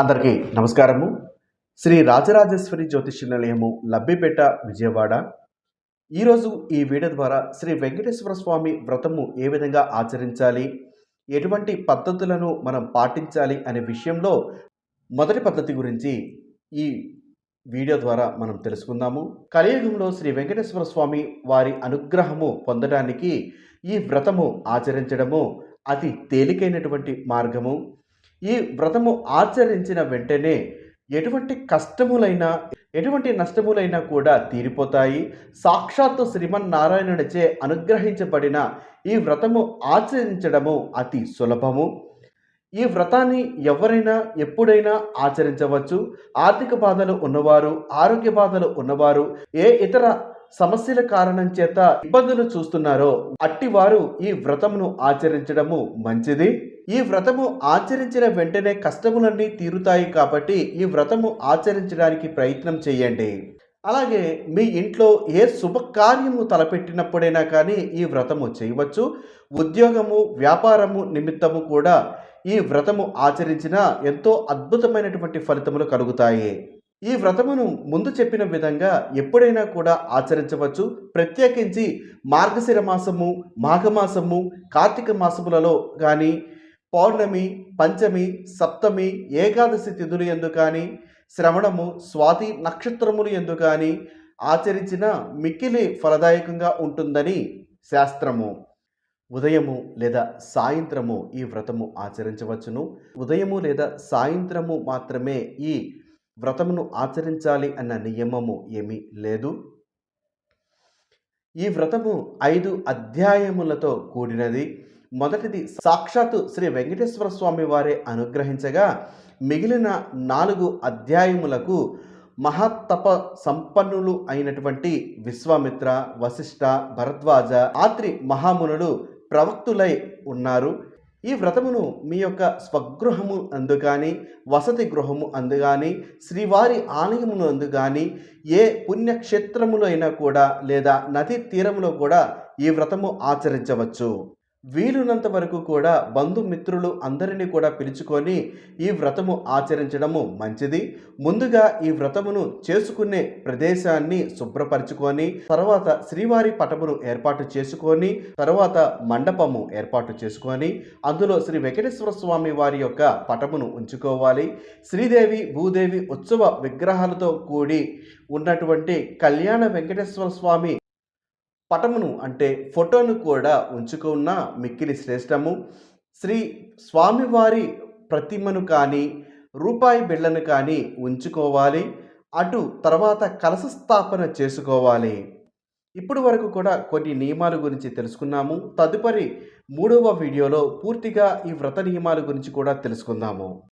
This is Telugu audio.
అందరికీ నమస్కారము. శ్రీ రాజరాజేశ్వరి జ్యోతిష నిలయము లబ్బిపేట విజయవాడ. ఈరోజు ఈ వీడియో ద్వారా శ్రీ వెంకటేశ్వర స్వామి వ్రతము ఏ విధంగా ఆచరించాలి ఎటువంటి పద్ధతులను మనం పాటించాలి అనే విషయంలో మొదటి పద్ధతి గురించి ఈ వీడియో ద్వారా మనం తెలుసుకుందాము. కలియుగంలో శ్రీ వెంకటేశ్వర స్వామి వారి అనుగ్రహము పొందడానికి ఈ వ్రతము ఆచరించడము అతి తేలికైనటువంటి మార్గము. ఈ వ్రతము ఆచరించిన వెంటనే ఎటువంటి కష్టములైనా ఎటువంటి నష్టములైనా కూడా తీరిపోతాయి. సాక్షాత్తు శ్రీమన్నారాయణుడిచే అనుగ్రహించబడిన ఈ వ్రతము ఆచరించడము అతి సులభము. ఈ వ్రతాన్ని ఎవరైనా ఎప్పుడైనా ఆచరించవచ్చు. ఆర్థిక బాధలు ఉన్నవారు ఆరోగ్య బాధలు ఉన్నవారు ఏ ఇతర సమస్యల కారణం చేత ఇబ్బందులు చూస్తున్నారో అట్టి వారు ఈ వ్రతమును ఆచరించడము మంచిది. ఈ వ్రతము ఆచరించిన వెంటనే కష్టములన్నీ తీరుతాయి కాబట్టి ఈ వ్రతము ఆచరించడానికి ప్రయత్నం చేయండి. అలాగే మీ ఇంట్లో ఏ శుభకార్యము తలపెట్టినప్పుడైనా కానీ ఈ వ్రతము చేయవచ్చు. ఉద్యోగము వ్యాపారము నిమిత్తము కూడా ఈ వ్రతము ఆచరించిన ఎంతో అద్భుతమైనటువంటి ఫలితములు కలుగుతాయి. ఈ వ్రతమును ముందు చెప్పిన విధంగా ఎప్పుడైనా కూడా ఆచరించవచ్చు. ప్రత్యేకించి మార్గశిర మాసము మాఘమాసము కార్తీక మాసములలో కానీ పౌర్ణమి పంచమి సప్తమి ఏకాదశి తిథులు ఎందు కానీ శ్రవణము స్వాతి నక్షత్రములు ఎందు కానీ ఆచరించిన మిక్కిలి ఫలదాయకంగా ఉంటుందని శాస్త్రము. ఉదయము లేదా సాయంత్రము ఈ వ్రతము ఆచరించవచ్చును. ఉదయము లేదా సాయంత్రము మాత్రమే ఈ వ్రతమును ఆచరించాలి అన్న నియమము ఏమీ లేదు. ఈ వ్రతము ఐదు అధ్యాయములతో కూడినది. మొదటిది సాక్షాత్తు శ్రీ వెంకటేశ్వర స్వామి వారే అనుగ్రహించగా మిగిలిన నాలుగు అధ్యాయములకు మహాతప సంపన్నులు అయినటువంటి విశ్వామిత్ర వశిష్ఠ భరద్వాజ ఆత్రి మహామునులు ప్రవక్తులై ఉన్నారు. ఈ వ్రతమును మీ యొక్క స్వగృహము అందు కానీ వసతి గృహము అందు కానీ శ్రీవారి ఆలయమును అందు కానీ ఏ పుణ్యక్షేత్రములో అయినా కూడా లేదా నదీ తీరములో కూడా ఈ వ్రతము ఆచరించవచ్చు. వీలున్నంత వరకు కూడా బంధుమిత్రులు అందరినీ కూడా పిలుచుకొని ఈ వ్రతము ఆచరించడము మంచిది. ముందుగా ఈ వ్రతమును చేసుకునే ప్రదేశాన్ని శుభ్రపరచుకొని తర్వాత శ్రీవారి పటమును ఏర్పాటు చేసుకొని తర్వాత మండపము ఏర్పాటు చేసుకొని అందులో శ్రీ వెంకటేశ్వర స్వామి వారి యొక్క పటమును ఉంచుకోవాలి. శ్రీదేవి భూదేవి ఉత్సవ విగ్రహాలతో కూడి ఉన్నటువంటి కళ్యాణ వెంకటేశ్వర స్వామి పటమును అంటే ఫోటోను కూడా ఉంచుకున్న మిక్కిలి శ్రేష్టము. శ్రీ స్వామివారి ప్రతిమను కానీ రూపాయి బిళ్ళను కానీ ఉంచుకోవాలి. అటు తర్వాత కలశ స్థాపన చేసుకోవాలి. ఇప్పుడు వరకు కూడా కొన్ని నియమాల గురించి తెలుసుకున్నాము. తదుపరి మూడవ వీడియోలో పూర్తిగా ఈ వ్రత నియమాల గురించి కూడా తెలుసుకుందాము.